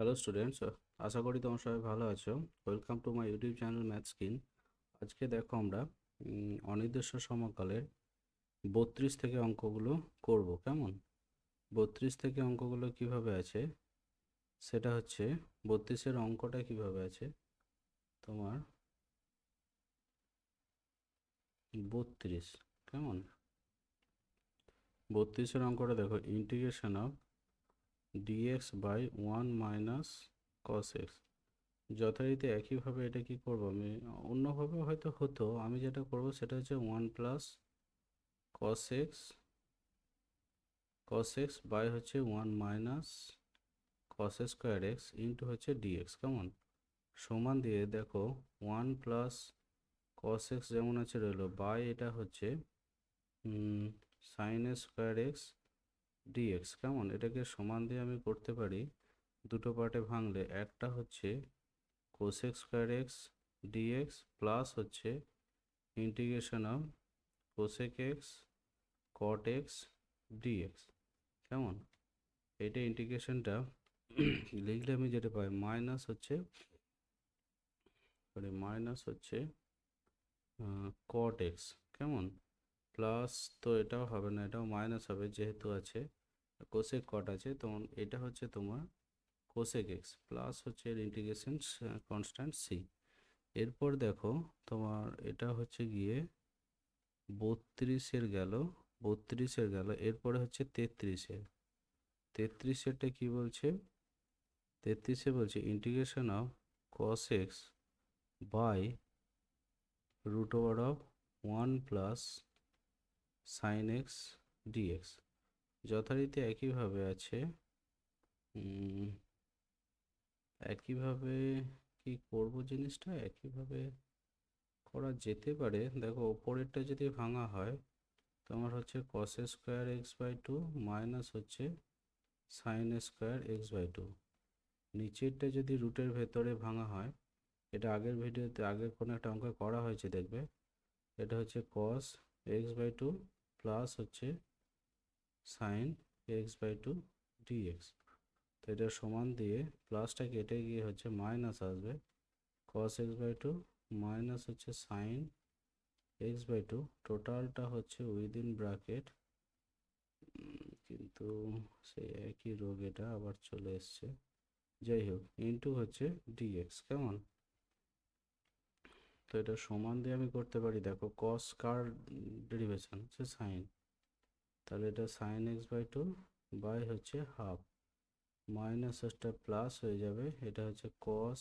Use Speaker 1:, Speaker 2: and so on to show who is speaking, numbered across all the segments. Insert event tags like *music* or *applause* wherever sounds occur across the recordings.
Speaker 1: Hello students আশা করি তোমরা সবাই ভালো আছো। Welcome to my YouTube channel math skin আজকে দেখো আমরা অনির্দিষ্ট সমকালের বত্রিশ থেকে অঙ্কগুলো করব, কেমন? বত্রিশ থেকে অঙ্কগুলো কীভাবে আছে? সেটা হচ্ছে, বত্রিশের অঙ্কটা কীভাবে আছে? তোমার বত্রিশ, কেমন? বত্রিশের অঙ্কটা দেখো integration of dx by one minus cos x যথারীতি একইভাবে এটা কি করব? আমি অন্যভাবে হয়তো হতো। আমি যেটা করব সেটা হচ্ছে one plus cos x cos x by হচ্ছে one minus cos square x into হচ্ছে ডিএক্স কেমন? সমান দিয়ে দেখো ওয়ান প্লাস কস এক্স যেমন আছে রইল বাই এটা হচ্ছে সাইন স্কোয়ার এক্স ডিএক্স কেমন? এটাকে সমান দিয়ে আমি করতে পারি দুটো পার্টে ভাঙলে একটা হচ্ছে cosec square x dx plus হচ্ছে integration of cosec x cot x dx কেমন? এইটা ইন্টিগ্রেশনটা *clears throat* লিখলে আমি যেটা পাই মাইনাস হচ্ছে সরি মাইনাস হচ্ছে কট এক্স কেমন? প্লাস তো এটাও হবে না, এটাও মাইনাস হবে যেহেতু আছে। কোসেক কট আছে, তখন এটা হচ্ছে তোমার কোসেক এক্স প্লাস হচ্ছে এর ইন্টিগ্রেশন কনস্ট্যান্ট সি এরপর দেখো তোমার এটা হচ্ছে গিয়ে বত্রিশের গেল বত্রিশের গেল, এরপরে হচ্ছে তেত্রিশের। তেত্রিশেরটা কি বলছে? তেত্রিশে বলছে integration of cos x by root over of one plus sine x dx যথারীতি একইভাবে আছে একইভাবে কি করব জিনিসটা? একইভাবে করা যেতে পারে। দেখো, ওপরেরটা যদি ভাঙা হয় তোমার হচ্ছে cos square x by two minus হচ্ছে sine square x by two নিচেরটা যদি রুটের ভেতরে ভাঙা হয়, এটা আগের ভিডিওতে, আগের কোনো একটা অঙ্ক করা হয়েছে, দেখবে? এটা হচ্ছে cos x by two plus হচ্ছে sine x by two dx তো এটা সমান দিয়ে প্লাসটা কেটে গিয়ে হচ্ছে মাইনাস আসবে। Cos x by two minus হচ্ছে সাইন এক্স বাই টু টোটালটা হচ্ছে উইদিন ব্র্যাকেট কিন্তু সেই একই রোগ এটা আবার চলে এসছে। যাই হোক ইন্টু হচ্ছে ডিএক্স কেমন? তো এটা সমান দিয়ে আমি করতে পারি। দেখো কস কার ডেরিভেশন হচ্ছে সাইন তাহলে এটা sine x by two by হচ্ছে হাফ মাইনাস একটা প্লাস হয়ে যাবে, এটা হচ্ছে cos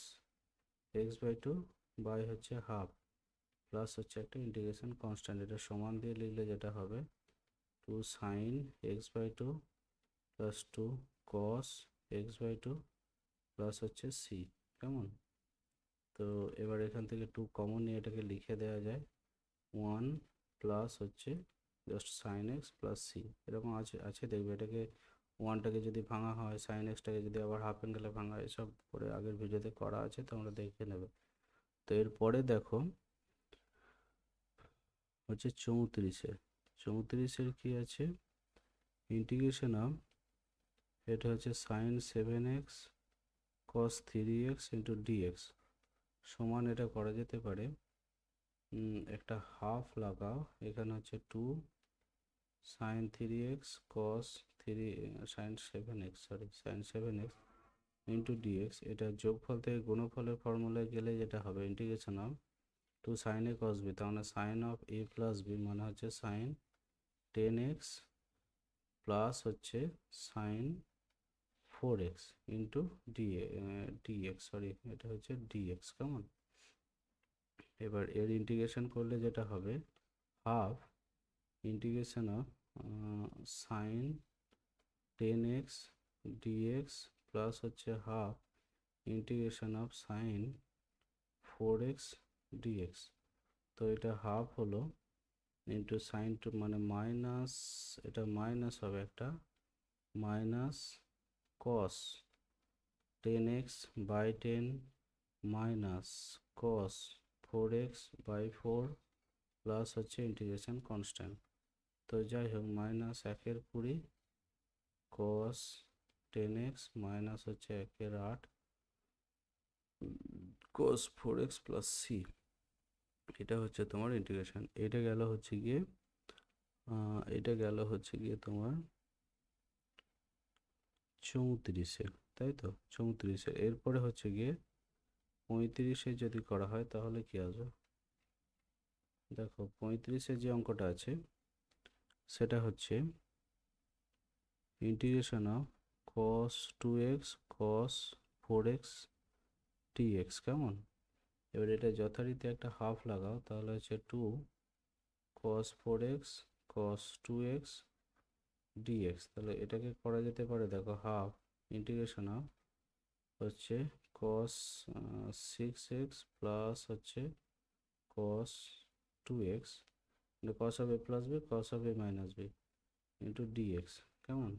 Speaker 1: x by two by হচ্ছে হাফ প্লাস হচ্ছে একটা ইন্টিগ্রেশন কনস্ট্যান্ট এটা সমান দিয়ে লিখলে যেটা হবে two sine x by two plus two cos x by two plus হচ্ছে সি কেমন? তো এবার এখান থেকে টু কমন নিয়ে এটাকে লিখে দেওয়া যায়। ওয়ান প্লাস হচ্ছে just sine x plus C এরকম আছে আছে, দেখবে এটাকে ওয়ানটাকে যদি ভাঙা হয় সাইন এক্সটাকে যদি আবার হাফ অ্যাঙ্গেলে ভাঙা হয় এসব পরে আগের ভিডিওতে করা আছে তোমরা দেখে নেবে। তো এরপরে দেখো, হচ্ছে চৌত্রিশের চৌত্রিশের কি আছে? ইন্টিগ্রেশন অফ এটা হচ্ছে sine seven x cos three x into dx সমান এটা করা যেতে পারে একটা হাফ লাগাও, এখানে হচ্ছে two sine three x cos three sine seven x sorry sine seven x into dx এটা যোগফল থেকে গুণফলের ফর্মুলায় গেলে যেটা হবে integration of two sine A cos B তার মানে sine of A plus B মানে হচ্ছে সাইন টেন এক্স প্লাস হচ্ছে sine four x into D dx sorry এটা হচ্ছে ডিএক্স কেমন? এবার এর ইন্টিগ্রেশন করলে যেটা হবে half integration of sine ten x dx plus হচ্ছে half integration of sine four x dx তো এটা হাফ হলো ইন্টু সাইন টু মানে মাইনাস এটা মাইনাস হবে একটা minus cos ten x by ten minus cos four x by four plus হচ্ছে integration constant তো যাই হোক মাইনাস একের কুড়ি কস টেন এক্স মাইনাস হচ্ছে একের আট cos four x plus C এটা হচ্ছে তোমার ইন্টিগ্রেশন এটা গেল হচ্ছে গিয়ে এটা গেল হচ্ছে গিয়ে তোমার চৌত্রিশে, তাই তো? চৌত্রিশে। এরপরে হচ্ছে গিয়ে পঁয়ত্রিশে যদি করা হয় তাহলে কি আসবে? দেখো, পঁয়ত্রিশে যে অঙ্কটা আছে সেটা হচ্ছে integration of cos two x cos four x T x কেমন? এবার এটা যথারীতি একটা হাফ লাগাও, তাহলে হচ্ছে two cos four x cos two x dx তাহলে এটাকে করা যেতে পারে, দেখো হাফ ইন্টিগ্রেশন অফ হচ্ছে কস সিক্স এক্স প্লাস হচ্ছে cos two x cos of A plus B cos of A minus B into dx কেমন?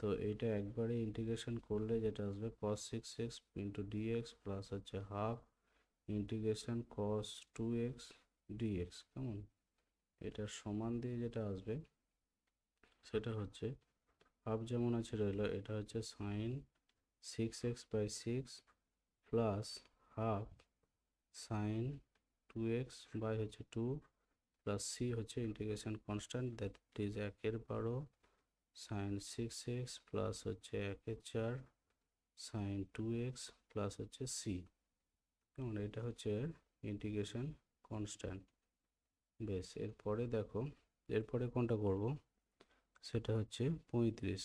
Speaker 1: তো এইটা একবারে ইন্টিগ্রেশন করলে যেটা আসবে cos six x into dx plus হচ্ছে half integration cos two x dx কেমন? এটা সমান দিয়ে যেটা আসবে সেটা হচ্ছে হাফ যেমন আছে রইল, এটা হচ্ছে sine six x by six plus half sine two x by হচ্ছে টু প্লাস সি হচ্ছে ইন্টিগ্রেশন কনস্ট্যান্ট দ্যাট ইজ একের বারো সাইন সিক্স এক্স প্লাস হচ্ছে একের চার সাইন টু এক্স প্লাস হচ্ছে সি কেমন? এটা হচ্ছে ইন্টিগ্রেশন কনস্ট্যান্ট বেশ, এরপরে দেখো, এরপরে কোনটা করব? সেটা হচ্ছে পঁয়ত্রিশ।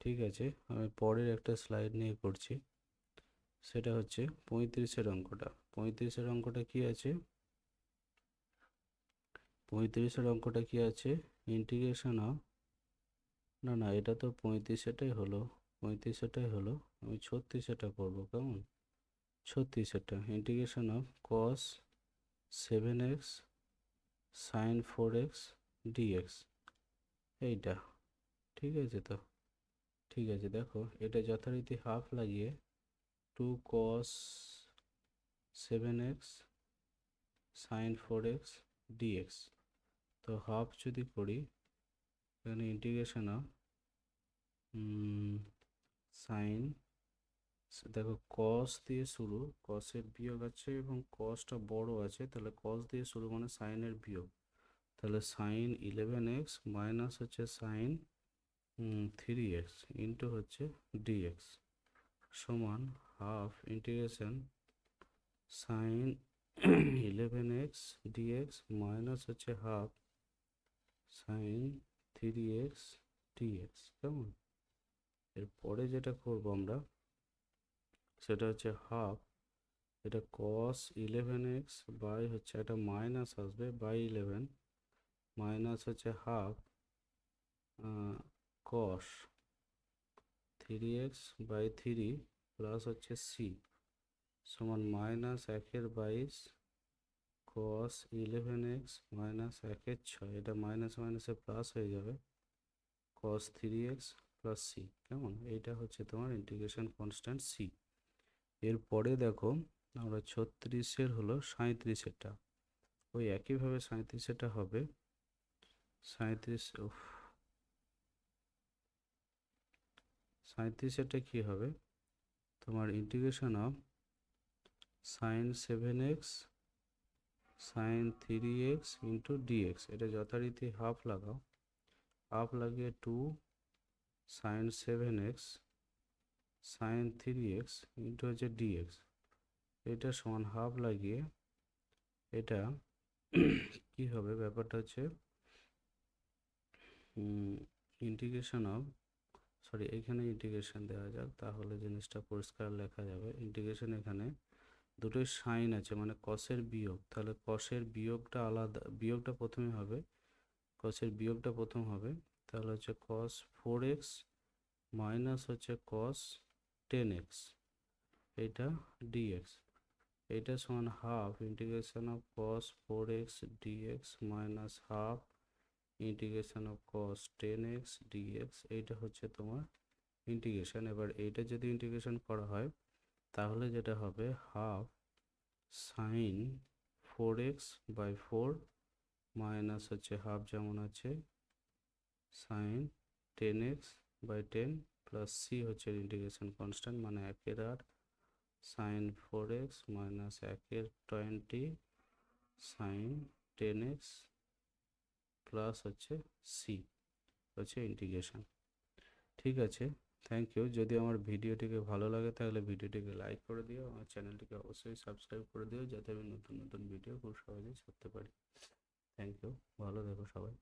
Speaker 1: ঠিক আছে, আমি পরের একটা স্লাইড নিয়ে করছি। সেটা হচ্ছে পঁয়ত্রিশের অঙ্কটা। পঁয়ত্রিশের অঙ্কটা কি আছে? পঁয়ত্রিশের অঙ্কটা কি আছে? ইন্টিগ্রেশন অফ না না, এটা তো পঁয়ত্রিশেটাই হলো। পঁয়ত্রিশেটাই হলো। আমি ছত্রিশেটা করব, কেমন? ছত্রিশেটা integration of cos seven x sine four x dx এইটা। ঠিক আছে তো? ঠিক আছে, দেখো, এটা যথারীতি হাফ লাগিয়ে two cos seven x sine four x dx তো হাফ যদি করি এখানে ইন্টিগ্রেশন সাইন দেখো কস দিয়ে শুরু কসের বিয়োগ আছে এবং কসটা বড় আছে, তাহলে কস দিয়ে শুরু মানে সাইনের বিয়োগ। তাহলে সাইন ইলেভেন এক্স মাইনাস হচ্ছে সাইন থ্রি এক্স ইন্টু হচ্ছে ডিএক্স সমান half integration sine eleven x dx minus হচ্ছে half sine three x dx কেমন? এরপরে যেটা করব আমরা, সেটা হচ্ছে হাফ এটা কস ইলেভেন এক্স বাই হচ্ছে একটা মাইনাস আসবে বাই ইলেভেন মাইনাস হচ্ছে half cos three x by three plus হচ্ছে সি সমান মাইনাস একের বাইশ কস ইলেভেন এক্স মাইনাস একের ছয়, এটা মাইনাস মাইনাসে প্লাস হয়ে যাবে। Cos three x plus C কেমন? এইটা হচ্ছে তোমার ইন্টিগ্রেশন কনস্ট্যান্ট সি এরপরে দেখো, আমরা ছত্রিশের হলো সাঁত্রিশেরটা ওই একইভাবে সাঁত্রিশেরটা হবে। সাঁত্রিশ সাঁত্রিশেরটা কী হবে? তোমার integration of sine seven x sine three x into dx এটা যথারীতি হাফ লাগাও। হাফ লাগিয়ে two sine seven x sine three x into হচ্ছে ডিএক্স এটা সমান হাফ লাগিয়ে এটা কি হবে? ব্যাপারটা হচ্ছে ইন্টিগ্রেশন অফ সরি এখানে ইন্টিগ্রেশন দেওয়া যাক, তাহলে জিনিসটা পরিষ্কার লেখা যাবে। ইন্টিগ্রেশন এখানে দুটোই সাইন আছে মানে কসের বিয়োগ। তাহলে কসের বিয়োগটা আলাদা, বিয়োগটা প্রথমে হবে কসের বিয়োগটা প্রথম হবে, তাহলে হচ্ছে কস ফোর এক্স মাইনাস হচ্ছে কস টেন এক্স এইটা ডিএক্স এইটা সমান half integration of cos four x dx minus half integration of cos ten x dx এইটা হচ্ছে তোমার ইন্টিগ্রেশন এবার এইটা যদি ইন্টিগ্রেশন করা হয় তাহলে যেটা হবে half sine four x by four minus হচ্ছে হাফ যেমন আছে sine ten x by ten plus C হচ্ছে ইন্টিগ্রেশন কনস্ট্যান্ট মানে একের আর সাইন ফোর এক্স মাইনাস একের twenty sine ten x plus হচ্ছে সি হচ্ছে ইন্টিগ্রেশন ঠিক আছে? থ্যাংক ইউ যদি আমার ভিডিওটিকে ভালো লাগে তাহলে ভিডিওটিকে লাইক করে দিও আমার চ্যানেলটিকে অবশ্যই সাবস্ক্রাইব করে দিও যাতে আমি নতুন নতুন ভিডিও খুব সহজেই ছাড়তে পারি থ্যাংক ইউ ভালো থেকো সবাই